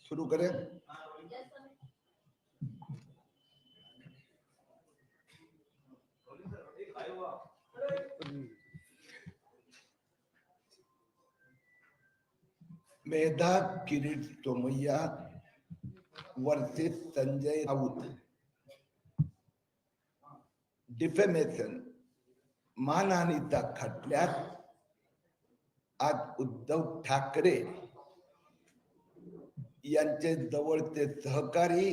शुरू करें। Medha Kirit Somaiya versus Sanjay Raut. Defamation मानहानीचा खटल्यात. आज उद्धव ठाकरे यांचे जवळचे सहकारी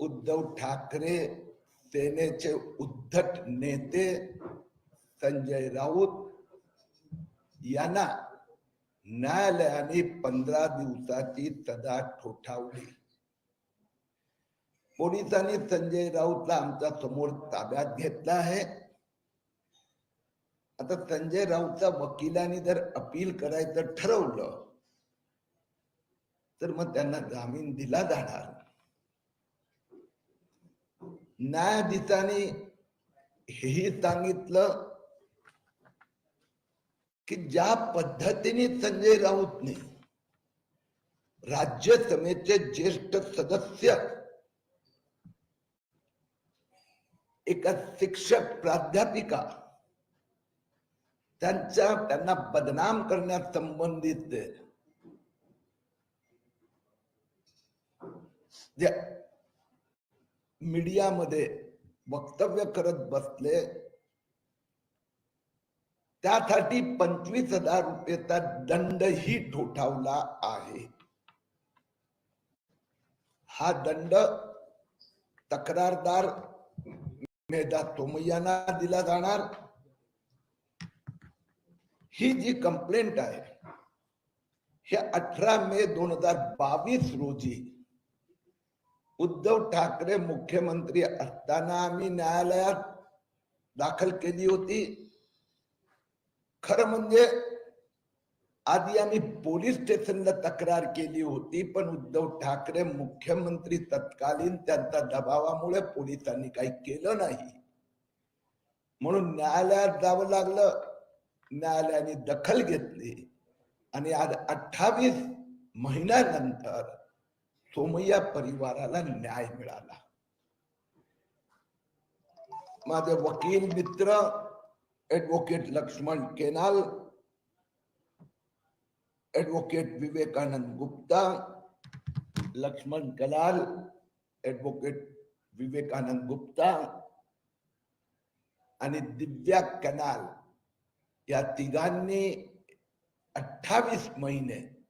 उद्धव ठाकरे सेनेचे उद्धट नेते संजय राऊत यांना न्यायालयाने पंधरा दिवसाची तदा ठोठावली. पोलिसांनी संजय राऊतला आमच्यासमोर ताब्यात घेतला आहे. आता संजय राऊतच्या वकिलांनी जर अपील करायचं ठरवलं तर मग त्यांना जामीन दिला जाणार. न्यायाधीशाने हेही सांगितलं की ज्या पद्धतीने संजय राऊतने राज्यसभेचे ज्येष्ठ सदस्य एका शिक्षक प्राध्यापिका त्यांच्या त्यांना बदनाम करण्यास संबंधित मीडियामध्ये वक्तव्य करत बसले त्यासाठी पंचवीस हजार रुपयेचा दंडही ठोठावला आहे. हा दंड तक्रारदार मेधा तोमय्यांना दिला जाणार. ही जी कंप्लेंट आहे हे अठरा मे दोन हजार बावीस रोजी उद्धव ठाकरे मुख्यमंत्री असताना आम्ही न्यायालयात दाखल केली होती. खरं म्हणजे आधी आम्ही पोलीस स्टेशनला तक्रार केली होती पण उद्धव ठाकरे मुख्यमंत्री तत्कालीन त्यांच्या दबावामुळे पोलिसांनी काही केलं नाही. म्हणून न्यायालयात जावं लागलं. न्यायालयाने दखल घेतली. आणि आज अठ्ठावीस महिन्यानंतर सोमय्या परिवाराला न्याय मिळाला. माझे वकील मित्र advocate Laxman Kanal advocate Vivekanand Gupta Laxman Kalal advocate Vivekanand Gupta आणि दिव्या कनाल या तिघांनी अठ्ठावीस महिने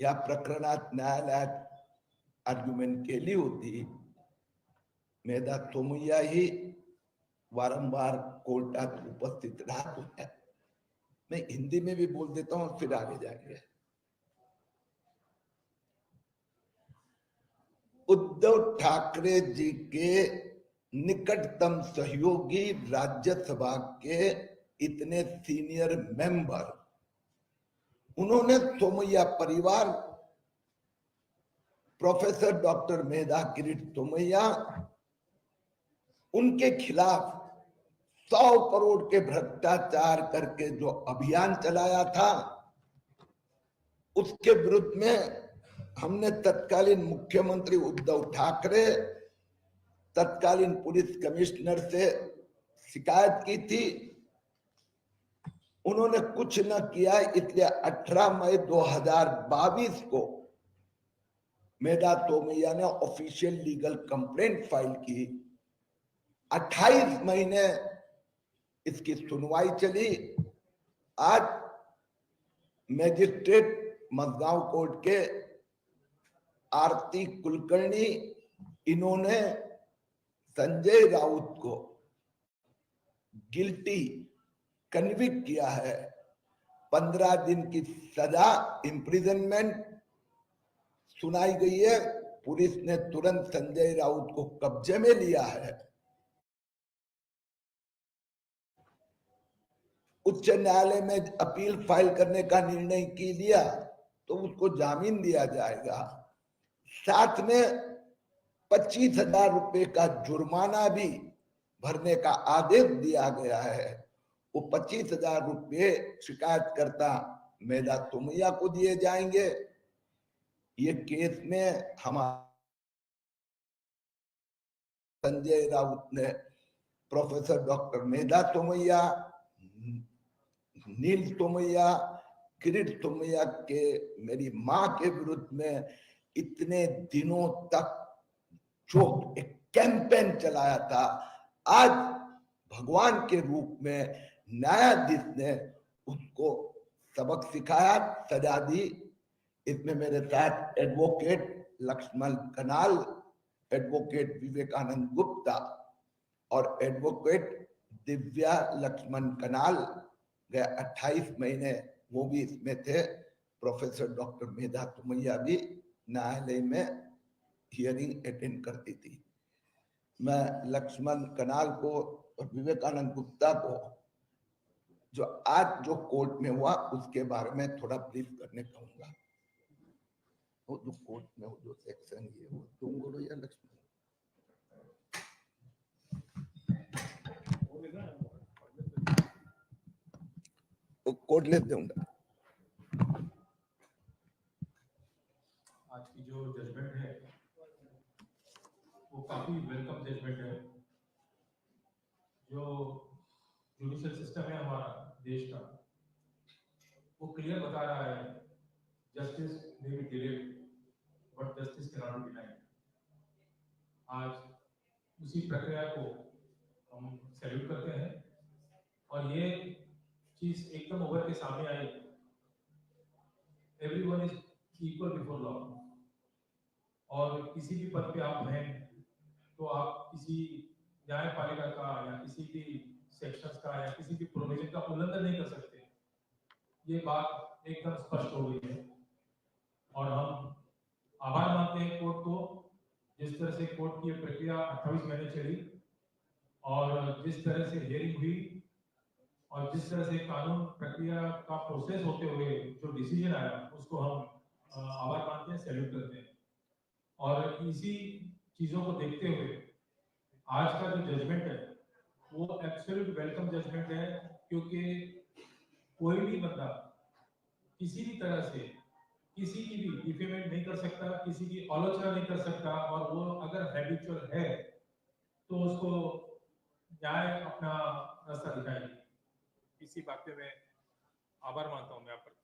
या प्रकरणात न्यायालयात आर्ग्युमेंट केली होती. मेधा सोमय्या ही वारंवार कोर्टात उपस्थित रहा होत्या मैं हिंदी में भी बोल देता हूँ फिर आगे जाएँगे उद्धव ठाकरे जी के निकटतम सहयोगी राज्यसभा के इतने सीनियर मेंबर, उन्होंने सोमैया परिवार, प्रोफेसर डॉक्टर मेधा किरीट सोमैया, उनके खिलाफ सौ करोड़ के भ्रष्टाचार करके जो अभियान चलाया था, उसके विरुद्ध में हमने तत्कालीन मुख्यमंत्री उद्धव ठाकरे, तत्कालीन पुलिस कमिश्नर से शिकायत की थी। उन्होंने कुछ न किया, इसलिए 18 मई 2022 को मेधा तोमैया ने ऑफिशियल लीगल कंप्लेंट फ़ाइल की। 28 महीने इसकी सुनवाई चली। आज मैजिस्ट्रेट मजगांव कोर्ट के आरती कुलकर्णी, इन्होंने संजय राउत को गिल्टी कन्विक किया है। पंद्रह दिन की सजा इम्प्रिजनमेंट सुनाई गई है। पुलिस ने तुरंत संजय राउत को कब्जे में लिया है। उच्च न्यायालय में अपील फ़ाइल करने का निर्णय की लिया तो उसको जामीन दिया जाएगा। साथ में पच्चीस हज़ार रुपए का जुर्माना भी भरने का आदेश दिया गया है। वो पच्चीस हज़ार रुपये शिकायत करता मेधा तुमैया को दिए जाएँगे। ये केस में हमारे संजय राउत ने प्रोफेसर डॉक्टर मेधा तोमैया नील तोमैया किरीट तोमैया के मेरी माँ के विरुद्ध में इतने दिनों तक जो एक कैंपेन चलाया था। आज भगवान के रूप में न्यायाधीश ने उसको सबक सिखाया, सजा दी। इसमें मेरे साथ एडवोकेट लक्ष्मण कनाल, एडवोकेट विवेकानंद गुप्ता और एडवोकेट दिव्या लक्ष्मण कनाल गए 28 महीने वो भी इसमें थे। प्रोफेसर डॉक्टर मेधा तुमैया भी न्यायालय में हियरिंग अटेंड करती थी। मैं लक्ष्मण कनाल को और विवेकानंद गुप्ता को, जो आज जो कोर्ट में हुआ, उसके बारे में थोड़ा ब्रीफ करने कहूँगा। वो जो कोर्ट में वो जो सेक्शन ये वो तुम बोलो या लक्ष्मण। कोर्ट ले दूँगा आज की जो जजमेंट है, वो काफ़ी वेलकम जजमेंट है। जो जुडिशियल सिस्टम है हमारा, देश का, वो क्लियर बता रहा है justice may be delayed but justice can not denied आज उसी प्रक्रिया को हम सैल्यूट करते हैं, और ये चीज़ एकदम उभर के सामने आई। Everyone is equal before law और किसी भी पद पे आप हैं तो आप किसी न्यायपालिका का या किसी भी सेक्शंस का या किसी भी प्रोविज़न का उल्लंघन नहीं कर सकते। ये बात एकदम स्पष्ट हो गई है। और हम आभार मानते हैं कोर्ट को, जिस तरह से कोर्ट की प्रक्रिया 28 महीने चली और जिस तरह से हियरिंग हुई और जिस तरह से कानून प्रक्रिया का प्रोसेस होते हुए जो डिसीज़न आया, उसको हम आभार मानते हैं सैल्यूट करते हैं। और इसी चीज़ों को देखते हुए आज का जो जजमेंट है, वो एब्सोल्यूट वेलकम जजमेंट है, क्योंकि कोई भी बंदा किसी भी तरह से किसी की भी डिफेमेंट नहीं कर सकता, किसी की आलोचना नहीं कर सकता, और वो अगर हैबिचुअल है तो उसको न्याय अपना रास्ता दिखाएगी। इसी बात पे मैं आभार मानता हूँ मैं आप पर।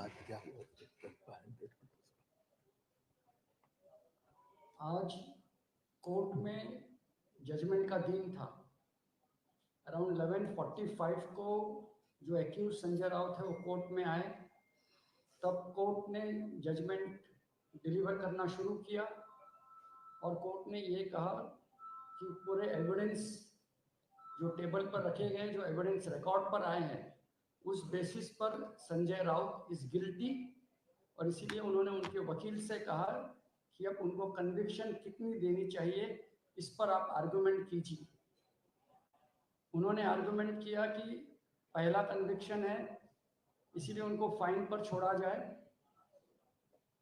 आज क्या हुआ? आज कोर्ट में जजमेंट का दिन था। अराउंड 11:45 को जो एक्यूज संजय राउत है वो कोर्ट में आए। तब कोर्ट ने जजमेंट डिलीवर करना शुरू किया और कोर्ट ने ये कहा कि पूरे एविडेंस जो टेबल पर रखे गए, जो एविडेंस रिकॉर्ड पर आए हैं, उस बेसिस पर संजय राउत इज़ गिल्टी और इसीलिए उन्होंने उनके वकील से कहा कि अब उनको कन्विक्शन कितनी देनी चाहिए, इस पर आप आर्गुमेंट कीजिए। उन्होंने आर्गुमेंट किया कि पहला कन्विक्शन है, इसीलिए उनको फाइन पर छोड़ा जाए।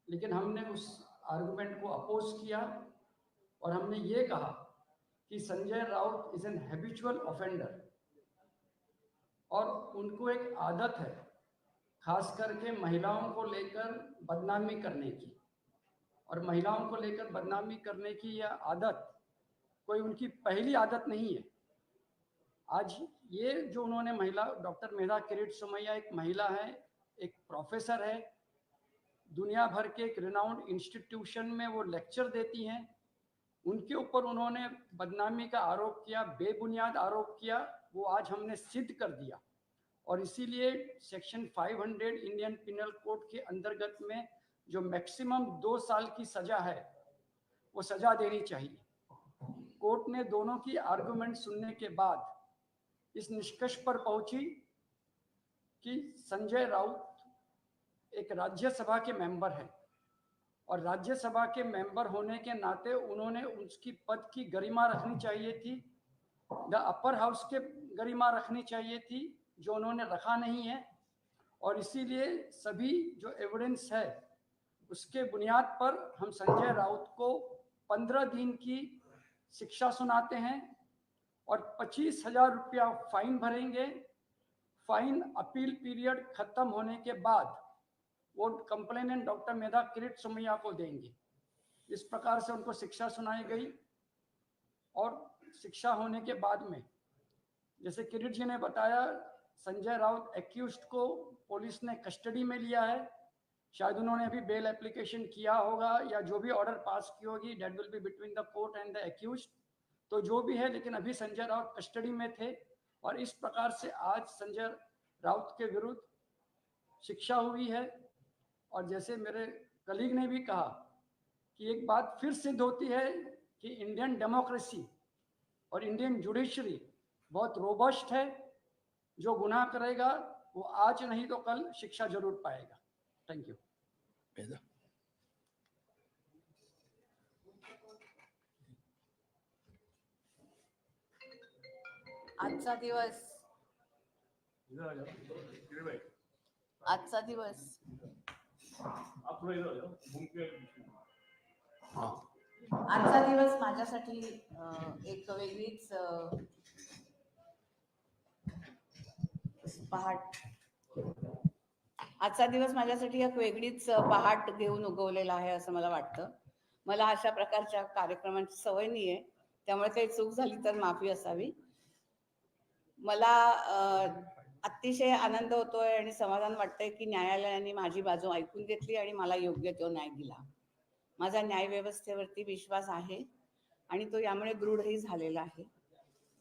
लेकिन हमने उस आर्गुमेंट को अपोज किया और हमने ये कहा कि Sanjay Raut is an habitual offender और उनको एक आदत है, खास करके महिलाओं को लेकर बदनामी करने की। और महिलाओं को लेकर बदनामी करने की यह आदत कोई उनकी पहली आदत नहीं है। आज ये जो उन्होंने महिला, डॉक्टर मेधा किरीट सुमैया एक महिला है, एक प्रोफेसर है, दुनिया भर के एक रिनाउंड इंस्टीट्यूशन में वो लेक्चर देती हैं। उनके ऊपर उन्होंने बदनामी का आरोप किया, बेबुनियाद आरोप किया, वो आज हमने सिद्ध कर दिया। और इसीलिए सेक्शन 500 इंडियन पिनल कोड के अंतर्गत में जो मैक्सिमम दो साल की सजा है, वो सजा देनी चाहिए। कोर्ट ने दोनों की आर्गुमेंट सुनने के बाद इस निष्कर्ष पर पहुँची कि संजय राउत एक राज्यसभा के मेंबर हैं। और राज्यसभा के मेंबर होने के नाते उन्होंने उसकी पद की गरिमा रखनी चाहिए थी। द अपर हाउस के गरिमा रखनी चाहिए थी, जो उन्होंने रखा नहीं है। और इसीलिए सभी जो एविडेंस है, उसके बुनियाद पर हम संजय राउत को पंद्रह दिन की शिक्षा सुनाते हैं और पच्चीस हज़ार रुपया फाइन भरेंगे। फाइन अपील पीरियड खत्म होने के बाद वो कंप्लेनेंट डॉक्टर मेधा किरीट सुमैया को देंगे। इस प्रकार से उनको शिक्षा सुनाई गई और शिक्षा होने के बाद में, जैसे किरीट जी ने बताया, संजय राउत एक्यूज को पुलिस ने कस्टडी में लिया है। शायद उन्होंने अभी बेल एप्लीकेशन किया होगा या जो भी ऑर्डर पास की होगी date will be between the court and the accused तो जो भी है, लेकिन अभी संजय राउत कस्टडी में थे और इस प्रकार से आज संजय राउत के विरुद्ध शिक्षा हुई है। और जैसे मेरे कलीग ने भी कहा कि एक बात फिर सिद्ध होती है कि इंडियन डेमोक्रेसी और इंडियन जुडिशरी बहुत रोबस्ट है। जो गुनाह करेगा वो आज नहीं तो कल शिक्षा ज़रूर पाएगा। थैंक यू आजचा दिवस. इधर आ आजचा दिवस आप थोड़ा इधर आ जाओ घूम के हाँ. आजचा दिवस माझ्यासाठी अं, एक वेगळीच अं, पहाट. आजचा दिवस माझ्यासाठी एक वेगळीच अं, पहाट घेऊन उगवलेला आहे असं मला वाटतं. मला अशा प्रकारच्या कार्यक्रमांची सवय नाही आहे त्यामुळे काही चूक झाली तर माफी असावी. मला अं, अतिशय आनंद होतोय आणि समाधान वाटतंय की न्यायालयाने माझी बाजू ऐकून घेतली आणि मला योग्य तो न्याय दिला. माझा न्याय व्यवस्थेवरती विश्वास आहे आणि तो यामुळे दृढही झालेला आहे.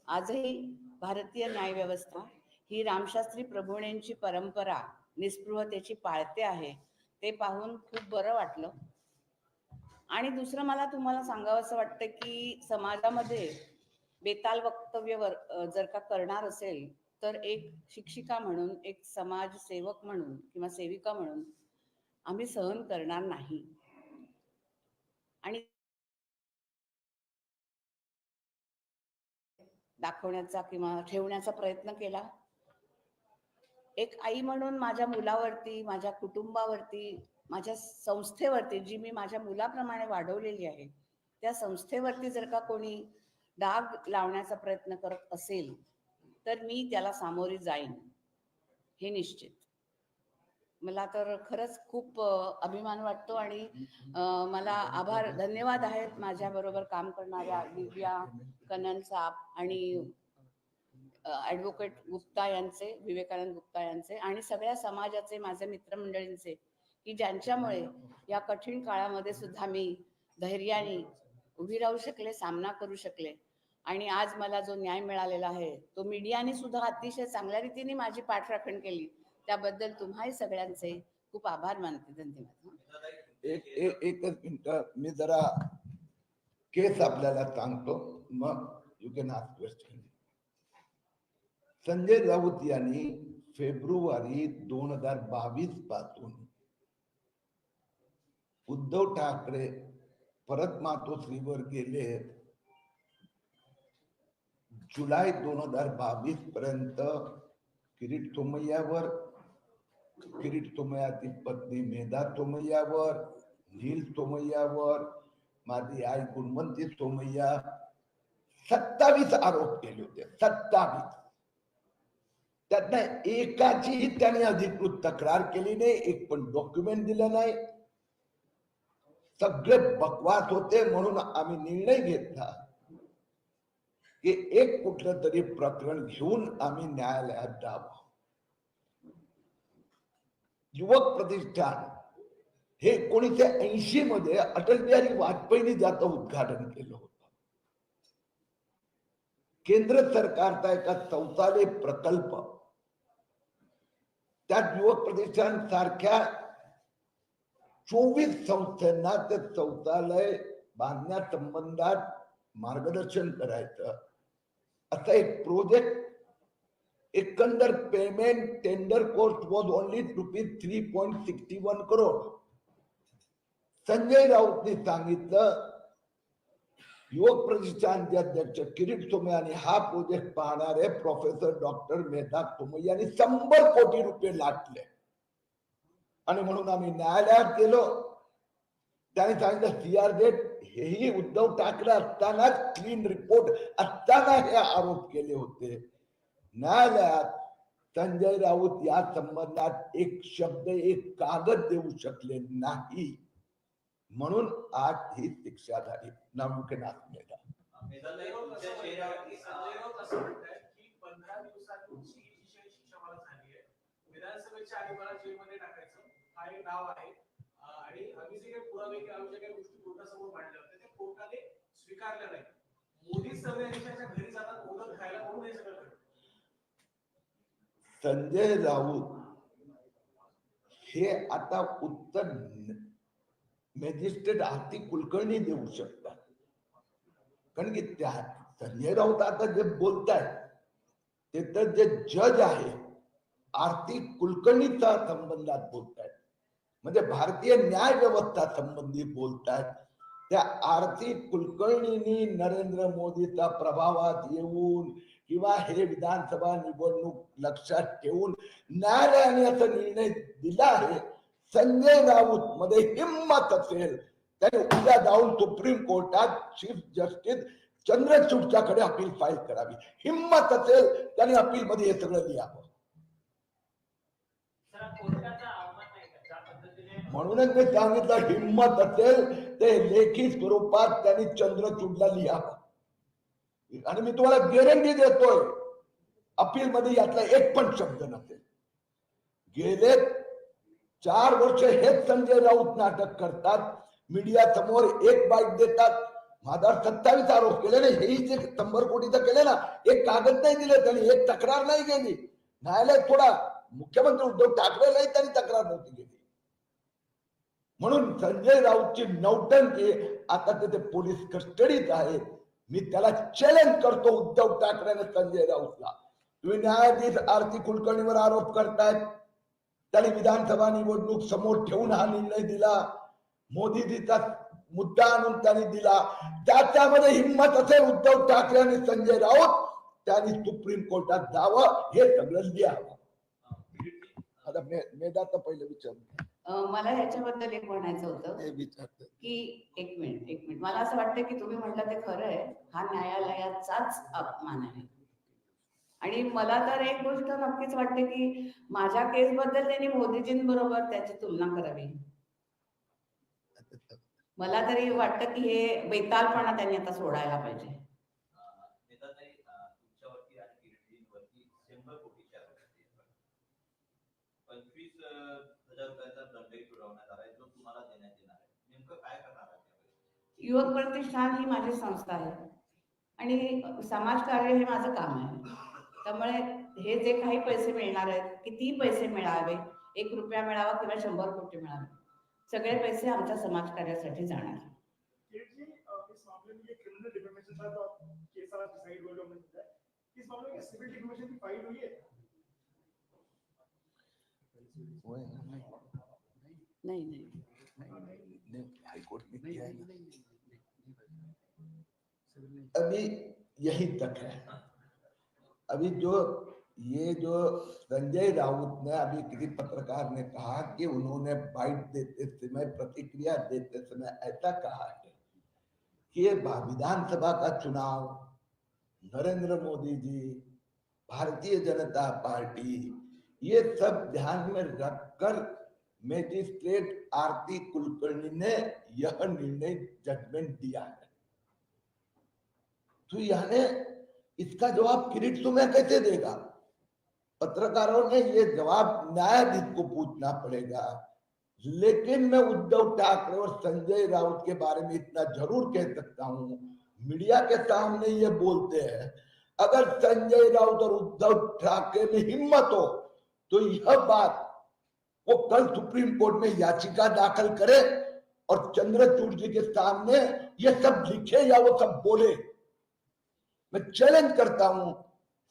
आजही भारतीय न्यायव्यवस्था ही रामशास्त्री प्रभुणेंची परंपरा निस्पृहतेची पाळते आहे ते पाहून खूप बरं वाटलं. आणि दुसरं मला तुम्हाला सांगावं असं वाटतं की समाजामध्ये बेताल वक्तव्य वर- जर का करणार असेल तर एक शिक्षिका म्हणून एक समाजसेवक म्हणून किंवा सेविका म्हणून आम्ही सहन करणार नाही. आणि दाखवण्याचा किंवा ठेवण्याचा प्रयत्न केला. एक आई म्हणून माझ्या मुलावरती माझ्या कुटुंबावरती माझ्या संस्थेवरती जी मी माझ्या मुलाप्रमाणे वाढवलेली आहे त्या संस्थेवरती जर का कोणी डाग लावण्याचा प्रयत्न करत असेल तर मी त्याला सामोरी जाईन. हे निश्चित. मला तर खरंच खूप अभिमान वाटतो आणि मला आभार धन्यवाद आहेत माझ्या बरोबर काम करणाऱ्या दिव्या कनन साप आणि ॲडव्होकेट गुप्ता यांचे विवेकानंद गुप्ता यांचे आणि सगळ्या समाजाचे माझ्या मित्रमंडळींचे की ज्यांच्यामुळे या कठीण काळामध्ये सुद्धा मी धैर्याने उभी राहू शकले सामना करू शकले. आणि आज मला जो न्याय मिळालेला आहे तो मीडियाने सुद्धा अतिशय चांगल्या रीतीने माझी पाठराखण केली. त्याबद्दल तुम्हाही सगळ्यांचे खूप आभार मानते. धन्यवाद. एक एक एकच मिनिट. मी जरा केस आपल्याला सांगतो. मग you can ask question Sanjay Raut यांनी फेब्रुवारी दोन हजार बावीसपासून उद्धव ठाकरे परत मातोश्रीवर गेले जुलै दोन हजार बावीस पर्यंत किरीट सोमय्यावर किरीट सोमय्याची पत्नी मेधा सोमय्यावर नील सोमय्यावर माझी आई गुणवंती सोमय्या सत्तावीस आरोप केले होते. सत्तावीस. त्यातनं एकाचीही त्याने अधिकृत तक्रार केली नाही एक पण डॉक्युमेंट दिलं नाही. सगळे बकवास होते म्हणून आम्ही निर्णय घेतला. की एक कुठलं तरी प्रकरण घेऊन आम्ही न्यायालयात जावं. युवक प्रतिष्ठान हे एकोणीसशे ऐंशी मध्ये अटल बिहारी वाजपेयींनी ज्याचं उद्घाटन केलं होतं. केंद्र सरकारचा एका शौचालय प्रकल्प. त्यात युवक प्रतिष्ठान सारख्या चोवीस संस्थांना ते शौचालय बांधण्या संबंधात मार्गदर्शन करायचं. असा एक प्रोजेक्ट एकंदर payment tender cost was only rupees three point sixty one crore Sanjay राऊतने सांगितलं, युवक प्रतिष्ठानचे अध्यक्ष किरीट सोमय आणि हा प्रोजेक्ट पाहणारे प्रोफेसर डॉक्टर मेधा सोमय यांनी शंभर कोटी रुपये लाटले. आणि म्हणून आम्ही न्यायालयात गेलो. त्याने सीआरजेट हेही उद्धव ठाकरे असतानाच क्लीन रिपोर्ट असताना हे आरोप केले होते. न्यायालयात संजय राऊत या संबंधात एक शब्द एक कागद देऊ शकले नाही. म्हणून आज ही शिक्षा झाली. नामुकेनाथ मेधा विधानसभेच्या आधी मला जेलमध्ये टाकायचं. हा एक डाव आहे. आणि पुरावे काही गोष्टी मांडल्या होत्या त्या कोर्टाने स्वीकारल्या नाही। मोदी घरी जातात खायला सगळं संजय राऊत हे आता उत्तर मॅजिस्ट्रेट आरती कुलकर्णी देऊ शकतात कारण की त्या संजय राऊत आता जे बोलतायत ते तर जे जज आहे, आरती कुलकर्णीचा संबंधात बोलतायत म्हणजे भारतीय न्याय व्यवस्था संबंधी बोलतायत त्या आरती कुलकर्णींनी नरेंद्र मोदीचा प्रभावात येऊन किंवा हे विधानसभा निवडणूक लक्षात ठेवून न्यायालयाने असा निर्णय दिला आहे संजय राऊत मध्ये हिंमत असेल त्याने उद्या जाऊन सुप्रीम कोर्टात चीफ जस्टिस चंद्रचूडच्याकडे अपील फाईल करावी. हिंमत असेल त्याने अपील मध्ये हे सगळं लिहावं. म्हणूनच मी सांगितलं हिंमत असेल ते लेखी स्वरूपात त्यांनी चंद्रचूडला लिहावं. आणि मी तुम्हाला गॅरंटी देतोय अपील मध्ये यातला एक पण शब्द नसेल. गेले चार वर्ष हेच संजय राऊत नाटक करतात मीडिया समोर एक बाईट देतात. माझा सत्तावीस आरोप केले ना हेही जे शंभर कोटीचं केले ना एक कागद नाही दिले त्यांनी एक तक्रार नाही केली न्यायालयात थोडा मुख्यमंत्री उद्धव ठाकरेलाही त्यांनी तक्रार नव्हती केली. म्हणून संजय राऊतची नौटंकी आता तिथे पोलीस कस्टडीत आहेत मी त्याला चॅलेंज करतो उद्धव ठाकरेने संजय राऊतला. तुम्ही न्यायाधीश आरती कुलकर्णीवर आरोप करतायत. त्याने विधानसभा निवडणूक समोर ठेवून हा निर्णय दिला. मोदीजीचा मुद्दा आणून त्यांनी दिला. त्याच्यामध्ये हिंमत असेल उद्धव ठाकरे आणि संजय राऊत त्यांनी सुप्रीम कोर्टात जावं हे सगळं लिहावं. आता मे- पहिलं विचार. मला याच्याबद्दल एक म्हणायचं होतं हे की एक मिनिट एक मिनिट. मला असं वाटतं की तुम्ही म्हटलं ते खरं आहे. हा न्यायालयाचाच अपमान आहे. आणि मला तर एक गोष्ट नक्कीच वाटते की माझ्या केस बद्दल त्यांनी मोदीजींबरोबर त्याची तुलना करावी. मला तरी वाटतं की हे बेतालपणा त्यांनी आता सोडायला पाहिजे. पंचवीस दंडही आलाय जो तुम्हाला देण्यात येणार आहे. नेमकं काय करणार आहे? युवक प्रतिष्ठान ही माझी संस्था आहे. आणि समाजकार्य हे माझं काम आहे. त्यामुळे हे जे काही पैसे मिळणार आहेत कितीही पैसे मिळावे एक रुपया मिळावा किंवा शंभर कोटी मिळावे सगळे पैसे आमच्या समाजकार्यासाठी जाणार. किरीट जी अ, इस मामले में नाही नाही। हाईकोर्ट ने किया है अभी यही तक है। अभी जो, ये जो संजय राउत ने अभी किसी पत्रकार ने कहा कि उन्होंने बाइट देते समय, प्रतिक्रिया देते समय ऐसा कहा है कि ये विधानसभा का चुनाव, नरेंद्र मोदी जी, भारतीय जनता पार्टी, ये सब ध्यान में रखकर मैजिस्ट्रेट आरती कुलकर्णी ने यह निर्णय जजमेंट दिया है। तो यानी इसका जवाब किरीट तुम्हें कैसे देगा? पत्रकारों ने ये जवाब न्यायाधीश को पूछना पड़ेगा। लेकिन मैं उद्धव ठाकरे और संजय राउत के बारे में इतना ज़रूर कह सकता हूँ। मीडिया के सामने ये बोलते हैं, अगर संजय राउत और उद्धव ठाकरे में हिम्मत हो तो यह बात वो कल सुप्रीम कोर्ट में याचिका दाखिल करे और चंद्रचूड़ जी के सामने ये सब लिखे या वो सब बोले। मैं चैलेंज करता हूँ,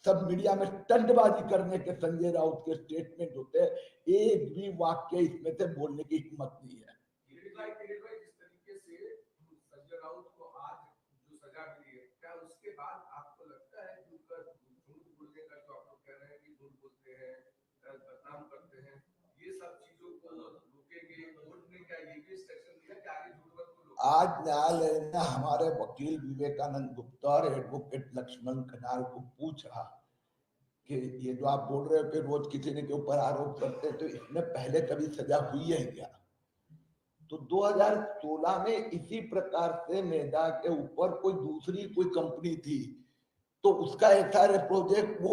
सब मीडिया में टंडबाजी करने के संजय राउत के स्टेटमेंट होते हैं, एक भी वाक्य इसमें से बोलने की हिम्मत नहीं है किरीट भाई किरीट भाई जिस तरीके से संजय राउत को आज जो सजा मिली है क्या उसके बाद आपको लगता है कि उनका झूठ बोलने का जो आप लोग कह रहे हैं कि झूठ बोलते हैं अ, बदनाम करते हैं ये सब चीज़ों को रोकेंगे कोर्ट ने क्या ये भी इंस्ट्रक्शन दिया कि आगे झूठ आज न्यायालय ने हमारे वकील विवेकानंद गुप्ता और एडवोकेट लक्ष्मण कनाल को पूछा कि ये जो आप बोल रहे हो कि रोज किसी ने के ऊपर आरोप करते तो इसमें पहले कभी सजा हुई है क्या? तो 2016 में इसी प्रकार से मेधा के ऊपर कोई दूसरी कोई कंपनी थी तो उसका एसआरए प्रोजेक्ट, वो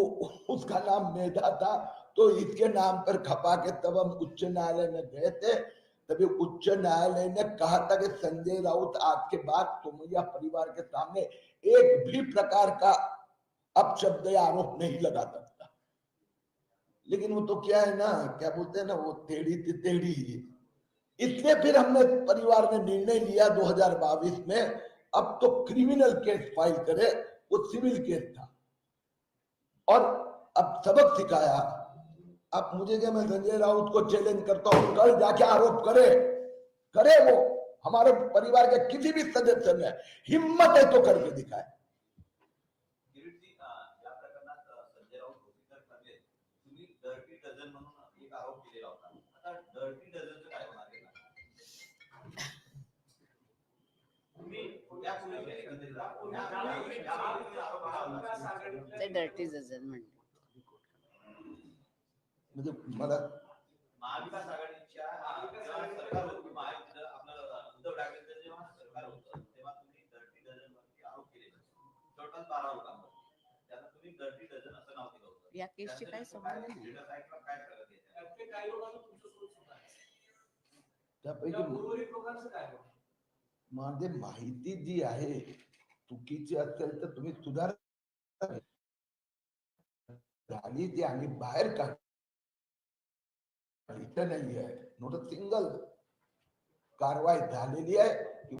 उसका नाम मेधा था तो इसके नाम पर खपा के तब हम उच्च न्यायालय में गए थे तभी उच्च न्यायालय ने कहा था कि संजय राउत आज के बाद सोमैया परिवार के सामने एक भी प्रकार का अपशब्द या आरोप नहीं लगा सकता। लेकिन वो तो क्या है ना, क्या बोलते हैं ना, वो टेढ़ी थी टेढ़ी ही इसलिए फिर हमने परिवार ने निर्णय लिया 2022 में, अब तो क्रिमिनल केस फ़ाइल करे, वो सिविल केस था। और अब सबक सिखाया। अब मुझे क्या मैं संजय राउत को चैलेंज करता हूँ? कल जाके आरोप करे। करे वो। हमारे परिवार के किसी भी सदस्य में हिम्मत है तो करके दिखाए। अं, या म्हणजे मला महाविकास आघाडीच्या सरकार होतं महायुतीचं आपलं अं, उद्धव ठाकरेंचं जेव्हा सरकार होतं तेव्हा तुम्ही डर्टी डझन वरती आरोप केले. टोटल बारा लोकांवर. त्याला तुम्ही डर्टी डझन असं नाव दिलं होतं. या केसची काही काय प्रगती आहे? लोकांचं तुमच्यासोबत सुद्धा. त्यापैकी उर्वरित लोकांचं काय? माझे माहिती जी आहे चुकीची असेल तर तुम्ही सुधार झाली जी आम्ही बाहेर काढ इथं नाही आहे नोट सिंगल कारवाई झालेली आहे